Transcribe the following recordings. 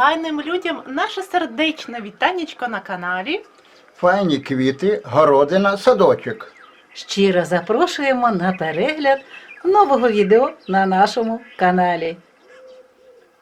файним людям наше сердечне вітанечко на каналі. Файні квіти, городина, садочок. Щиро запрошуємо на перегляд нового відео на нашому каналі.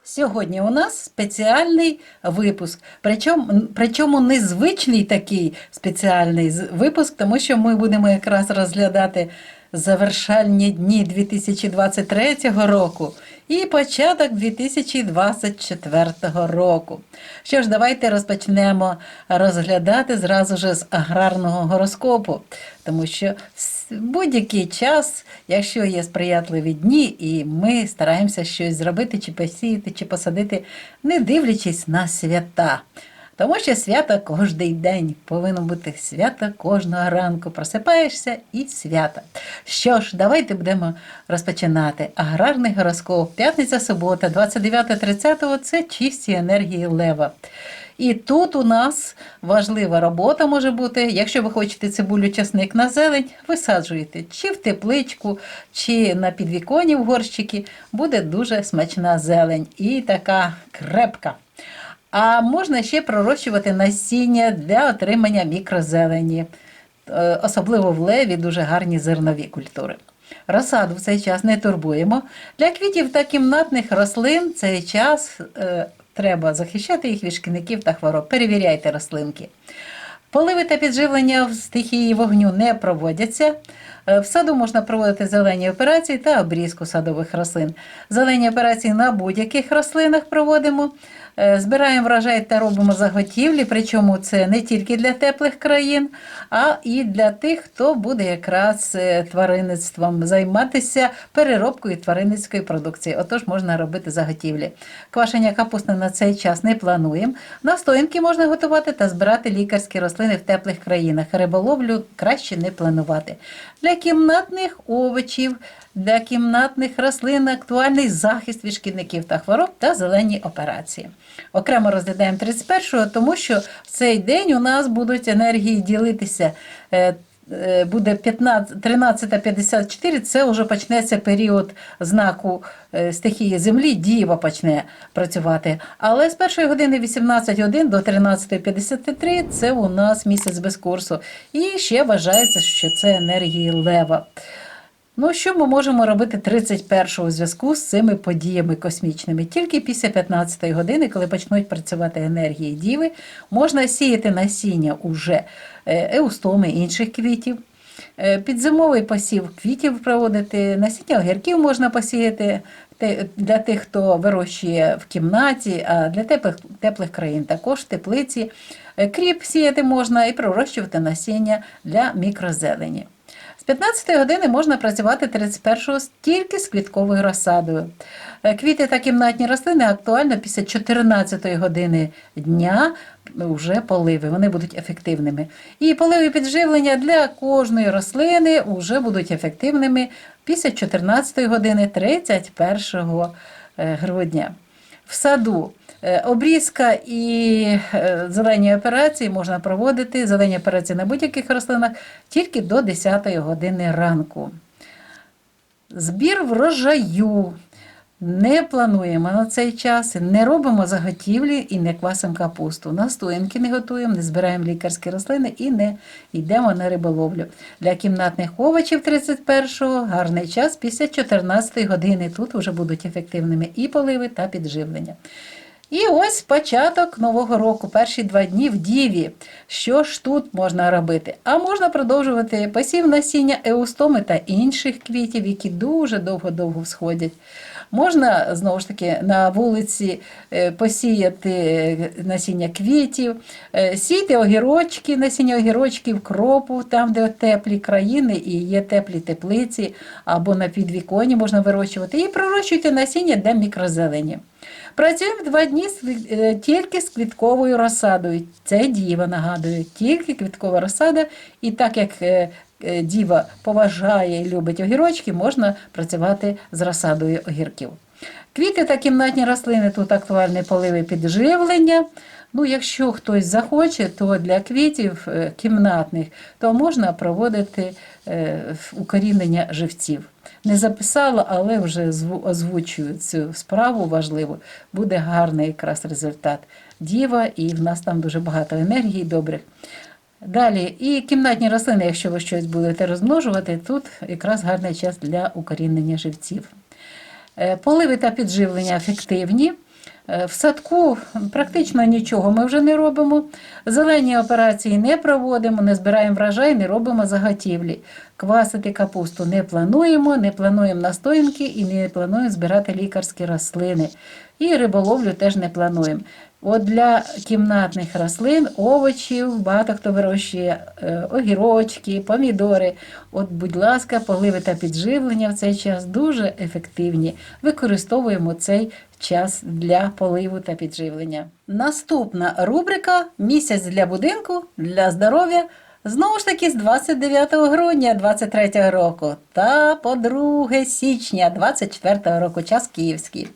Сьогодні у нас спеціальний випуск, причому, причому незвичний такий спеціальний випуск, тому що ми будемо якраз розглядати завершальні дні 2023 року і початок 2024 року. Що ж, давайте розпочнемо розглядати зразу ж з аграрного гороскопу, тому що будь-який час, якщо є сприятливі дні, і ми стараємося щось зробити, чи посіяти, чи посадити, не дивлячись на свята. Тому що свято кожен день повинно бути свято кожного ранку. Просипаєшся і свято. Що ж, давайте будемо розпочинати. Аграрний гороскоп, п'ятниця, субота, 29-30 це чисті енергії лева. І тут у нас важлива робота може бути. Якщо ви хочете цибулю часник на зелень, висаджуєте чи в тепличку, чи на підвіконі в горщики. Буде дуже смачна зелень і така крепка. А можна ще пророщувати насіння для отримання мікрозелені. Е, Особливо в леві дуже гарні зернові культури. Розсаду в цей час не турбуємо. Для квітів та кімнатних рослин цей час е, треба захищати їх від шкідників та хвороб. Перевіряйте рослинки. Поливи та підживлення в стихії вогню не проводяться. Е, В саду можна проводити зелені операції та обрізку садових рослин. Зелені операції на будь-яких рослинах проводимо. Е, Збираємо врожай та робимо заготівлі, причому це не тільки для теплих країн, а і для тих, хто буде якраз е, тваринництвом займатися переробкою тваринницької продукції. Отож можна робити заготівлі. Квашення капусти на цей час не плануємо. Настоянки можна готувати та збирати лікарські рослини в теплих країнах. Риболовлю краще не планувати. Для кімнатних овочів, для кімнатних рослин актуальний захист від шкідників та хвороб та зелені операції. Окремо розглядаємо 31-го, тому що в цей день у нас будуть енергії ділитися. Е, Буде 13.54, це вже почнеться період знаку е, стихії землі, дієва почне працювати. Але з першої години 18.1 до 13.53 це у нас місяць без курсу. І ще вважається, що це енергії лева. Ну, що ми можемо робити 31-го у зв'язку з цими подіями космічними? Тільки після 15-ї години, коли почнуть працювати енергії діви, можна сіяти насіння уже е, еустоми інших квітів. Е, Підзимовий посів квітів проводити, насіння огірків можна посіяти для тих, хто вирощує в кімнаті, а для теплих, теплих країн також теплиці. Е, Кріп сіяти можна і пророщувати насіння для мікрозелені. З 15 години можна працювати 31-го тільки з квітковою розсадою. Е, Квіти та кімнатні рослини актуально після 14 години дня вже поливи, вони будуть ефективними. І поливи підживлення для кожної рослини вже будуть ефективними після 14 години 31 е, грудня. В саду обрізка і е, зелені операції можна проводити, зелені операції на будь-яких рослинах тільки до 10 години ранку. Збір врожаю. Не плануємо на цей час, не робимо заготівлі і не квасимо капусту. Настоянки не готуємо, не збираємо лікарські рослини і не йдемо на риболовлю. Для кімнатних овочів 31-го гарний час після 14 години. Тут вже будуть ефективними і поливи, та підживлення. І ось початок нового року, перші два дні в Діві. Що ж тут можна робити? А можна продовжувати посів насіння еустоми та інших квітів, які дуже довго-довго всходять. Можна знову ж таки на вулиці е, посіяти е, насіння квітів, е, сійте огірочки, насіння огірочків, кропу, там, де теплі країни і є теплі теплиці, або на підвіконі можна вирощувати, і пророщуйте насіння для мікрозелені. Працюємо два дні е, тільки з квітковою розсадою. Це діва, нагадую, тільки квіткова розсада. І так як е, е, діва поважає і любить огірочки, можна працювати з розсадою огірків. Квіти та кімнатні рослини тут актуальні поливи підживлення. Ну, якщо хтось захоче, то для квітів е, кімнатних то можна проводити е, укорінення живців. Не записала, але вже озвучую цю справу важливу. Буде гарний якраз результат. Діва, і в нас там дуже багато енергії добрих. Далі, і кімнатні рослини, якщо ви щось будете розмножувати, тут якраз гарний час для укорінення живців. Е, Поливи та підживлення ефективні. Е, В садку практично нічого ми вже не робимо. Зелені операції не проводимо, не збираємо врожай, не робимо заготівлі. Квасити капусту не плануємо, не плануємо настоянки і не плануємо збирати лікарські рослини. І риболовлю теж не плануємо. От для кімнатних рослин, овочів, багато хто вирощує е, огірочки, помідори. От, будь ласка, поливи та підживлення в цей час дуже ефективні. Використовуємо цей час для поливу та підживлення. Наступна рубрика Місяць для будинку для здоров'я. Знову ж таки, з 29 грудня 23 року та по 2 січня 24 року, час київський.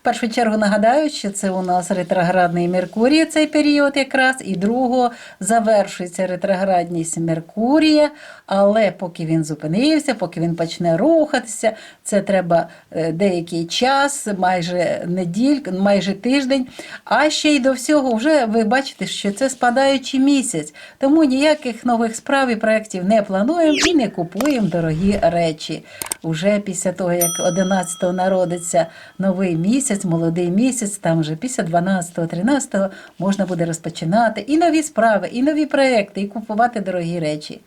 В першу чергу нагадаю, що це у нас ретроградний Меркурій цей період якраз, і другого завершується ретроградність Меркурія, але поки він зупинився, поки він почне рухатися, це треба е, деякий час, майже неділька, майже тиждень. А ще й до всього, вже ви бачите, що це спадаючий місяць, тому ніяких нових справ і проєктів не плануємо і не купуємо дорогі речі. Уже після того, як 11-го народиться новий місяць, молодий місяць, там вже після 12-го, 13-го можна буде розпочинати і нові справи, і нові проекти, і купувати дорогі речі.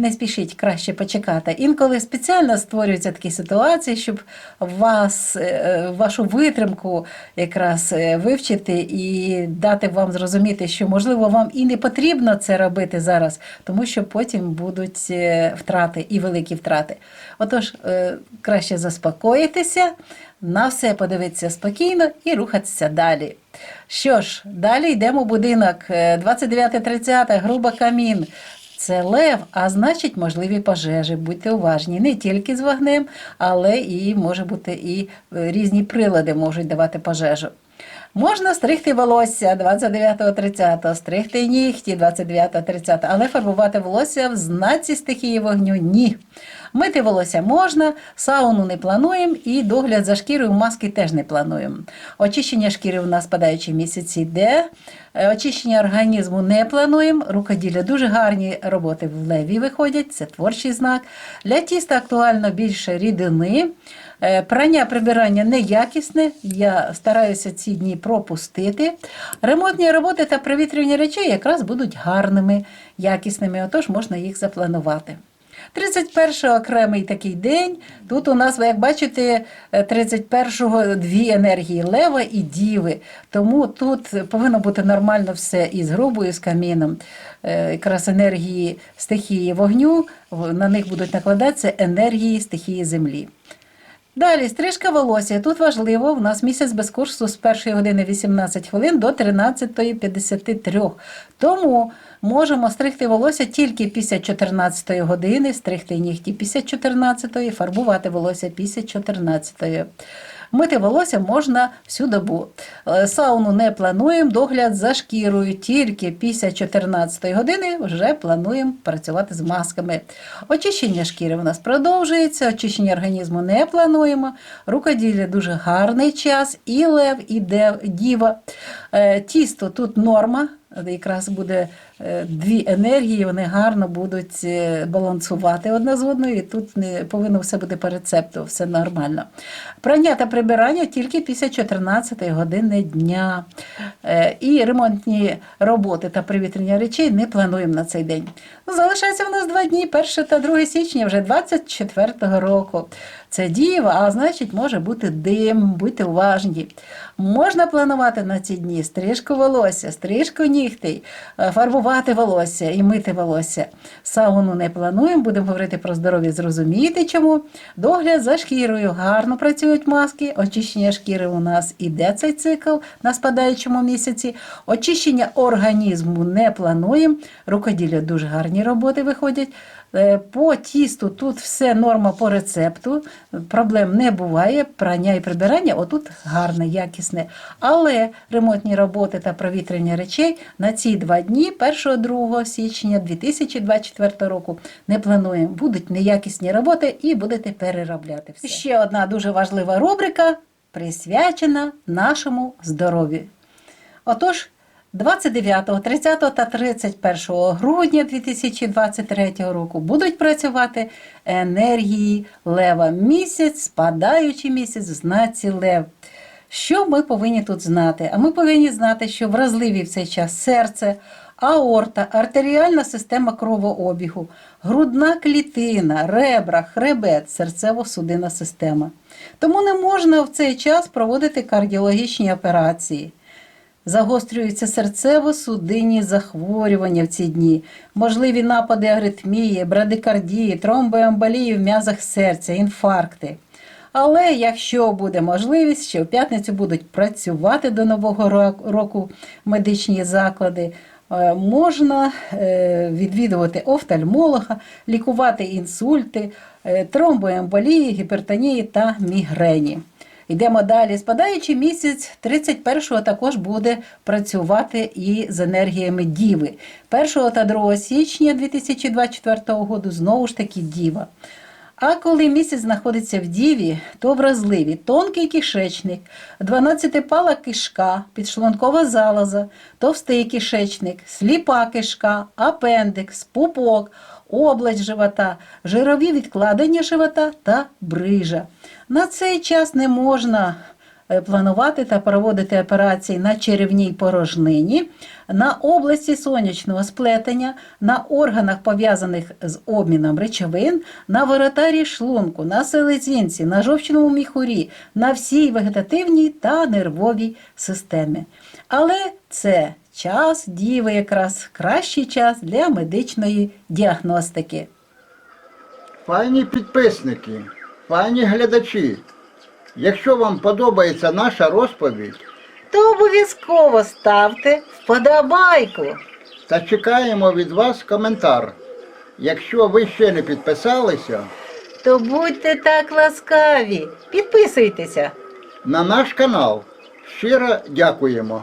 Не спішіть краще почекати. Інколи спеціально створюються такі ситуації, щоб вас, е, вашу витримку якраз е, вивчити і дати вам зрозуміти, що можливо вам і не потрібно це робити зараз, тому що потім будуть е, втрати і великі втрати. Отож, е, краще заспокоїтися, на все подивитися спокійно і рухатися далі. Що ж, далі йдемо в будинок Е, 29-30, груба камін. Це лев, а значить можливі пожежі. Будьте уважні не тільки з вогнем, але і може бути і е, різні прилади можуть давати пожежу. Можна стригти волосся 29-30, стригти нігті 29-30, але фарбувати волосся в знаці стихії вогню ні. Мити волосся можна, сауну не плануємо і догляд за шкірою маски теж не плануємо. Очищення шкіри у нас падаючі місяці йде. Е, Очищення організму не плануємо. Рукоділля дуже гарні роботи в леві виходять, це творчий знак. Для тіста актуально більше рідини. Е, Прання прибирання неякісне. Я стараюся ці дні пропустити. Ремонтні роботи та провітрювання речей якраз будуть гарними, якісними, отож можна їх запланувати. 31 окремий такий день. Тут у нас, ви як бачите, е, 31-го дві енергії лева і діви. Тому тут повинно бути нормально все і з грубою, і з каміном. Е, Якраз енергії стихії вогню, на них будуть накладатися енергії стихії землі. Далі, стрижка волосся. Тут важливо, у нас місяць без курсу з 1 години 18 хвилин до 13.53. Тому можемо стригти волосся тільки після 14 години, стригти нігті після 14, фарбувати волосся після 14. Мити волосся можна всю добу. Е, Сауну не плануємо, догляд за шкірою тільки після 14 години вже плануємо працювати з масками. Очищення шкіри у нас продовжується, очищення організму не плануємо. Рукоділля дуже гарний час, і лев, і діва. Е, Тісто тут норма. Якраз буде е, дві енергії, вони гарно будуть е, балансувати одна з одною, і тут не повинно все бути по рецепту, все нормально. Прання та прибирання тільки після 14 години дня. Е, І ремонтні роботи та привітрення речей не плануємо на цей день. Залишається в нас два дні, 1 та 2 січня, вже 24 року. Це діва, а значить, може бути дим, будьте уважні. Можна планувати на ці дні стрижку волосся, стрижку нігтей, е, фарбувати волосся і мити волосся. Сауну не плануємо, будемо говорити про здоров'я, зрозумієте чому. Догляд за шкірою гарно працюють маски, очищення шкіри у нас іде цей цикл на спадаючому місяці. Очищення організму не плануємо. Рукоділля дуже гарні роботи виходять. Е, По тісту тут все норма по рецепту, проблем не буває. Прання і прибирання отут гарне, якісне. Але ремонтні роботи та провітрення речей на ці два дні, 1-2 січня 2024 року, не плануємо. Будуть неякісні роботи і будете переробляти все. Ще одна дуже важлива рубрика присвячена нашому здоров'ю. Отож, 29, 30 та 31 грудня 2023 року будуть працювати енергії лева. Місяць, спадаючий місяць знаці лев. Що ми повинні тут знати? А ми повинні знати, що вразливі в цей час серце, аорта, артеріальна система кровообігу, грудна клітина, ребра, хребет, серцево-судинна система. Тому не можна в цей час проводити кардіологічні операції. Загострюються серцево-судинні захворювання в ці дні, можливі напади аритмії, брадикардії, тромбоемболії в м'язах серця, інфаркти. Але якщо буде можливість, що в п'ятницю будуть працювати до Нового року медичні заклади, е, можна е, відвідувати офтальмолога, лікувати інсульти, е, тромбоемболії, гіпертонії та мігрені. Йдемо далі. Спадаючий місяць 31-го також буде працювати і з енергіями Діви. 1 та 2 січня 2024 року знову ж таки Діва. А коли місяць знаходиться в діві, то вразливі тонкий кишечник, 12-пала кишка, підшлункова залоза, товстий кишечник, сліпа кишка, апендикс, пупок, область живота, жирові відкладення живота та брижа. На цей час не можна е, планувати та проводити операції на черевній порожнині, на області сонячного сплетення, на органах, пов'язаних з обміном речовин, на воротарі шлунку, на селезінці, на жовчному міхурі, на всій вегетативній та нервовій системі. Але це час діви якраз кращий час для медичної діагностики. Пані підписники, пані глядачі, якщо вам подобається наша розповідь, То обов'язково ставте вподобайку. та чекаємо від вас коментар. Якщо ви ще не підписалися, То будьте так ласкаві, підписуйтеся. на наш канал щиро дякуємо.